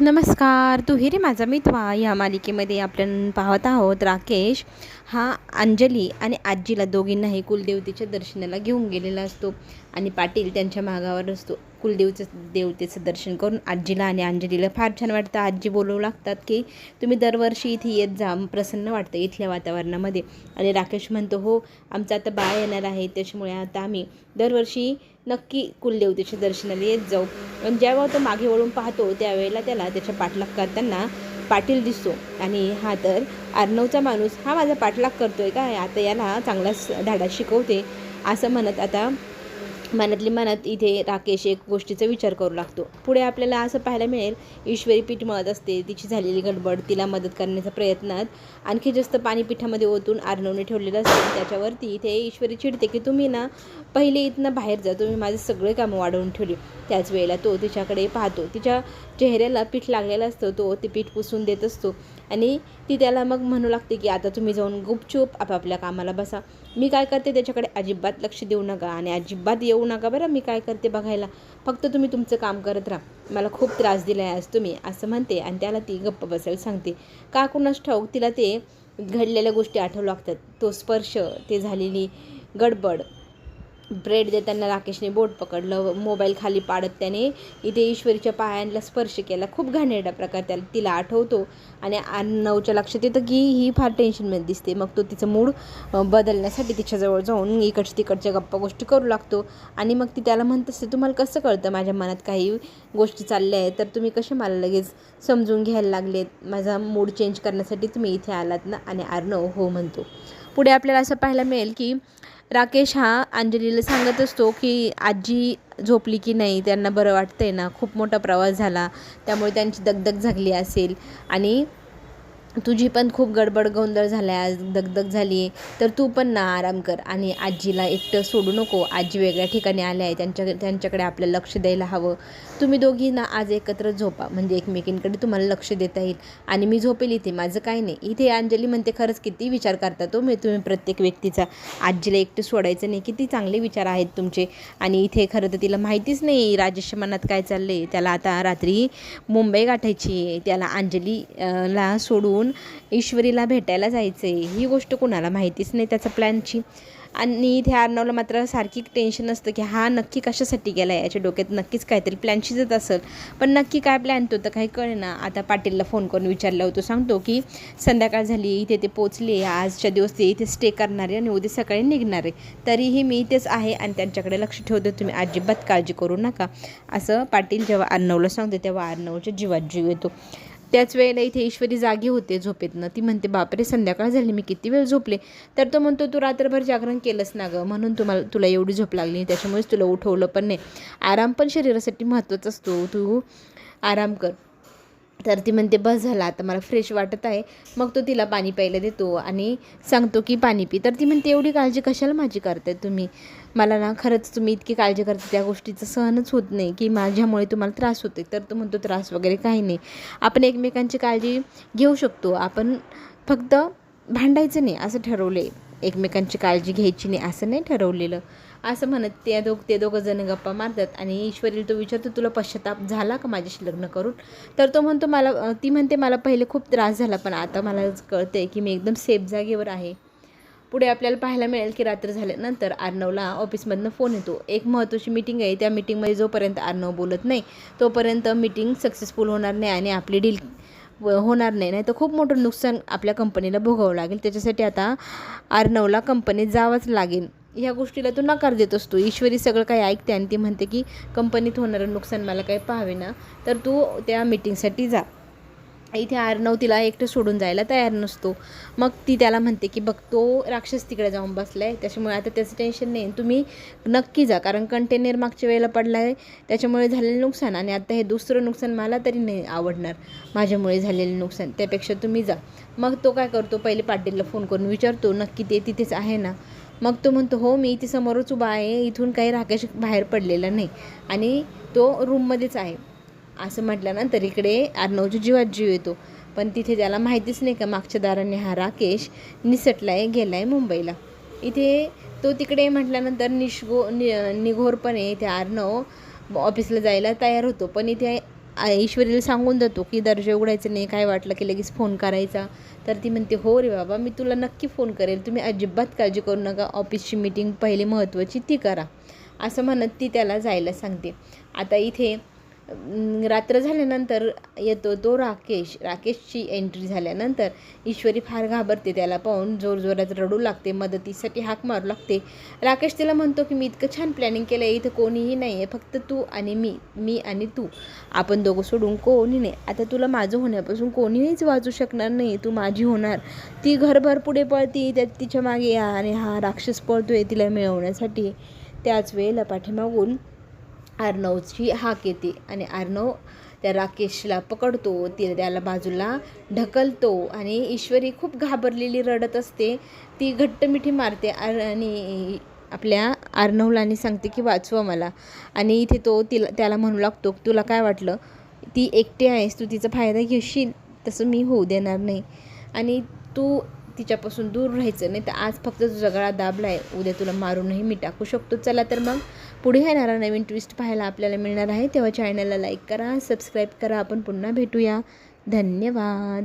नमस्कार तू माझा मितवा. या मालिकेमध्ये आपण पाहत आहोत राकेश. हा अंजली आणि आजीला दोघींनाही कुलदेवतेच्या दर्शनाला घेऊन गेलेला असतो. आणि पाटील त्यांच्या मागावर असतो. कुलदेवचं देवतेचं दर्शन करून आजीला आणि अंजलीला फार छान वाटतं. आजी बोलू लागतात की तुम्ही दरवर्षी इथे येत जा प्रसन्न वाटतं इथल्या वातावरणामध्ये. आणि राकेश म्हणतो हो आमचं आता बाळ येणार आहे त्याच्यामुळे आता आम्ही दरवर्षी नक्की कुलदेवतेच्या दर्शनाला येत जाऊ. पण जेव्हा तो मागे वळून पाहतो त्यावेळेला त्याला त्याच्या पाठलाग करताना पाटील दिसतो. आणि हा तर अर्णवचा माणूस हा माझा पाठलाग करतोय काय आता याला चांगलाच धाडा शिकवते. असं म्हणत आता मनातली मनात इथे राकेश एक गोष्टीचा विचार करू लागतो. पुढे आपल्याला असं पाहायला मिळेल ईश्वरी पीठ मळत असते तिची झालेली गडबड तिला मदत करण्याच्या प्रयत्नात आणखी जास्त पाणी पिठामध्ये ओतून आर्नवने ठेवलेलं असतं. त्याच्यावरती इथे ईश्वरी चिडते की तुम्ही ना पहिले इथनं बाहेर जा तुम्ही माझे सगळे कामं वाढवून ठेवली. त्याच वेळेला तो तिच्याकडे पाहतो. तिच्या चेहऱ्याला पीठ लागलेला असतो तो ते पीठ पुसून देत असतो. आणि ती त्याला मग म्हणू लागते की आता तुम्ही जाऊन गुपचूप आपापल्या कामाला बसा. मी काय करते त्याच्याकडे अजिबात लक्ष देऊ नका आणि अजिबात येऊ नका बरं मी काय करते बघायला. फक्त तुम्ही तुमचं काम करत राहा. मला खूप त्रास दिला आहे आज तुम्ही असं म्हणते आणि त्याला ती गप्प बसायला सांगते. का कुणास ठाऊक तिला ते घडलेल्या गोष्टी आठवू लागतात. तो स्पर्श ते झालेली गडबड ब्रेड देताना राकेशने बोट पकडलं मोबाईल खाली पाडत त्याने इथे ईश्वरीच्या पायांना स्पर्श केला. खूप घाणेरडा प्रकार त्याला तिला आठवतो. आणि नऊच्या लक्षात येतं की ही फार टेन्शनमध्ये दिसते. मग तो तिचं मूड बदलण्यासाठी तिच्याजवळ जाऊन इकडच्या तिकडच्या गप्पा गोष्टी करू लागतो. आणि मग ती त्याला म्हणत असते तुम्हाला कसं कळतं? माझ्या मनात काही गोष्टी चालल्या आहेत तर तुम्ही कसे मला लगेच समजून घ्यायला लागलेत? माझा मूड चेंज करण्यासाठी तुम्ही इथे आलात ना? आणि अर्णव हो म्हणतो. पुढे आपल्याला असं पाहायला मिळेल की राकेश हा अंजलीला सांगत असतो की आजी झोपली की नाही त्यांना बरं वाटतंय ना खूप मोठा प्रवास झाला त्यामुळे त्यांची दगदग झाली असेल. आणि तुझी पण खूप गडबड गोंधळ झाला आहे आज दगदग झाली आहे तर तू पण ना आराम कर आणि आजीला एकटं सोडू नको. आजी वेगळ्या ठिकाणी आल्या आहे त्यांच्या त्यांच्याकडे आपलं लक्ष द्यायला हवं. तुम्ही दोघी ना आज एकत्र झोपा म्हणजे एकमेकींकडे तुम्हाला लक्ष देता येईल. आणि मी झोपेल इथे माझं काही नाही. इथे अंजली म्हणते खरंच किती विचार करता तो मी तुम्ही प्रत्येक व्यक्तीचा. आजीला एकटं सोडायचं नाही. किती चांगले विचार आहेत तुमचे. आणि इथे खरं तर तिला माहितीच नाही राजेश मनात काय चाललं आहे त्याला आता रात्री मुंबई गाठायची आहे. त्याला अंजली ला घेऊन ईश्वरीला भेटायला जायचं आहे ही गोष्ट कोणाला माहितीच नाही त्याचा प्लॅनची. आणि इथे अर्णवला मात्र सारखी टेन्शन असतं की हा नक्की कशासाठी गेला आहे याच्या डोक्यात नक्कीच काहीतरी प्लॅन शिजत असेल. पण नक्की काय प्लॅन तो तर काही कळेना. आता पाटीलला फोन करून विचारला होतो सांगतो की संध्याकाळ झाली इथे ते पोचले आजच्या दिवस ते इथे स्टे करणार आहे आणि उद्या सकाळी निघणार आहे. तरीही मी इथेच आहे आणि त्यांच्याकडे लक्ष ठेवतो. तुम्ही अजिबात काळजी करू नका. असं पाटील जेव्हा अर्णवला सांगतो तेव्हा अर्णवच्या जीवात जीव येतो. त्याच वेळेला इथे ईश्वरी जागी होते झोपेतनं. ती म्हणते बापरे संध्याकाळ झाली मी किती वेळ झोपले? तर तो म्हणतो तू रात्रभर जागरण केलंस ना गं. म्हणून तुम्हाला तुला एवढी झोप लागली त्याच्यामुळेच तुला उठवलं पण नाही. आराम पण शरीरासाठी महत्त्वाचा असतो. तू आराम कर. तर ती म्हणते बस झाला आता मला फ्रेश वाटत आहे. मग तो तिला पाणी प्यायला देतो आणि सांगतो की पाणी पी. तर ती म्हणते एवढी काळजी कशाला माझी करताय तुम्ही? मला ना खरंच तुम्ही इतकी काळजी करता त्या गोष्टीचं सहनच होत नाही की माझ्यामुळे तुम्हाला त्रास होते तर तो म्हणतो त्रास वगैरे काही नाही. आपण एकमेकांची काळजी घेऊ शकतो. आपण फक्त भांडायचं नाही असं ठरवले एकमेकांची काळजी घ्यायची नाही असं नाही ठरवलेलं. असं म्हणत त्या दोघ ते दोघं जण गप्पा मारतात आणि ईश्वरीला तो विचारतो तुला पश्चाताप झाला का माझ्याशी लग्न करून? तर तो म्हणतो मला ती म्हणते मला पहिले खूप त्रास झाला पण आता मला कळते की मी एकदम सेफ जागेवर आहे. पुढे आपल्याला पाहायला मिळेल की रात्र झाल्यानंतर आर्नवला ऑफिसमधनं फोन येतो. एक महत्त्वाची मीटिंग आहे त्या मीटिंगमध्ये जोपर्यंत अर्णव बोलत नाही तोपर्यंत मीटिंग सक्सेसफुल होणार नाही आणि आपली डील होणार नाही. नाही तर खूप मोठं नुकसान आपल्या कंपनीला भोगावं लागेल. त्याच्यासाठी आता अर्णवला कंपनीत जावंच लागेल. ह्या गोष्टीला तो नकार देत असतो. ईश्वरी सगळं काही ऐकते आणि ती म्हणते की कंपनीत होणारं नुकसान मला काही पाहावे ना. तर तू त्या मीटिंगसाठी जा. इथे आरनव तिला एकटं सोडून जायला तयार नसतो. मग ती त्याला म्हणते की बघ तो राक्षस तिकडे जाऊन बसला आहे त्याच्यामुळे आता त्याचं टेन्शन नाही तुम्ही नक्की जा कारण कंटेनर मागच्या वेळेला पडला आहे त्याच्यामुळे झालेलं नुकसान आणि आता हे दुसरं नुकसान मला तरी नाही आवडणार. माझ्यामुळे झालेलं नुकसान त्यापेक्षा तुम्ही जा. मग तो काय करतो पहिले पाटीलला फोन करून विचारतो नक्की ते तिथेच आहे ना? मग तो म्हणतो हो मी इथे समोरच उभा आहे इथून काही राकेश बाहेर पडलेला नाही. आणि तो रूममध्येच आहे. असं म्हटल्यानंतर इकडे अर्णवच्या जीवात जीव येतो. पण तिथे त्याला माहितीच नाही का मागच्या दाराने हा राकेश निसटला आहे गेला आहे मुंबईला. इथे तो तिकडे म्हटल्यानंतर निशगो नि निघोरपणे इथे अर्णव ऑफिसला जायला तयार होतो. पण इथे ईश्वरीला सांगून देतो की दर्जा उघडायचं नाही काय वाटलं की लगेच फोन करायचा. तर ती म्हणते हो रे बाबा मी तुला नक्की फोन करेल. तुम्ही अजिबात काळजी करू नका. ऑफिसची मीटिंग पहिली महत्त्वाची ती करा. असं म्हणत ती त्याला जायला सांगते. आता इथे रात्र झाल्यानंतर येतो तो राकेश. राकेशची एंट्री झाल्यानंतर ईश्वरी फार घाबरते त्याला पाहून. जोरजोरात रडू लागते मदतीसाठी हाक मारू लागते. राकेश तिला म्हणतो की मी इतकं छान प्लॅनिंग केलं आहे इथं कोणीही नाही आहे फक्त तू आणि मी मी आणि तू. आपण दोघं सोडून कोणी नाही. आता तुला माझं होण्यापासून कोणीहीच वाचू शकणार नाही तू माझी होणार. ती घरभर पुढे पळती त्यात तिच्यामागे या आणि हा राक्षस पळतोय तिला मिळवण्यासाठी. त्याच वेळेला पाठीमागून आर्नवची हाक येते आणि आर्नव त्या राकेशला पकडतो ती त्याला बाजूला ढकलतो आणि ईश्वरी खूप घाबरलेली रडत असते. ती घट्ट मिठी मारते आर आणि आपल्या अर्णवला आणि सांगते की वाचवा मला. आणि इथे तो तिला त्याला म्हणू लागतो तुला काय वाटलं? ती एकटी आहेस तू तिचा फायदा घेशील? तसं मी होऊ देणार नाही. आणि तू तिच्यापासून दूर राहायचं नाही तर आज फक्त तुझा गळा दाबला आहे उद्या तुला मारूनही मी टाकू शकतो. चला तर मग पुढे येणारा नवीन ट्विस्ट पाहायला आपल्याला मिळणार आहे तेव्हा चॅनलला लाईक करा सबस्क्राईब करा. आपण पुन्हा भेटूया. धन्यवाद.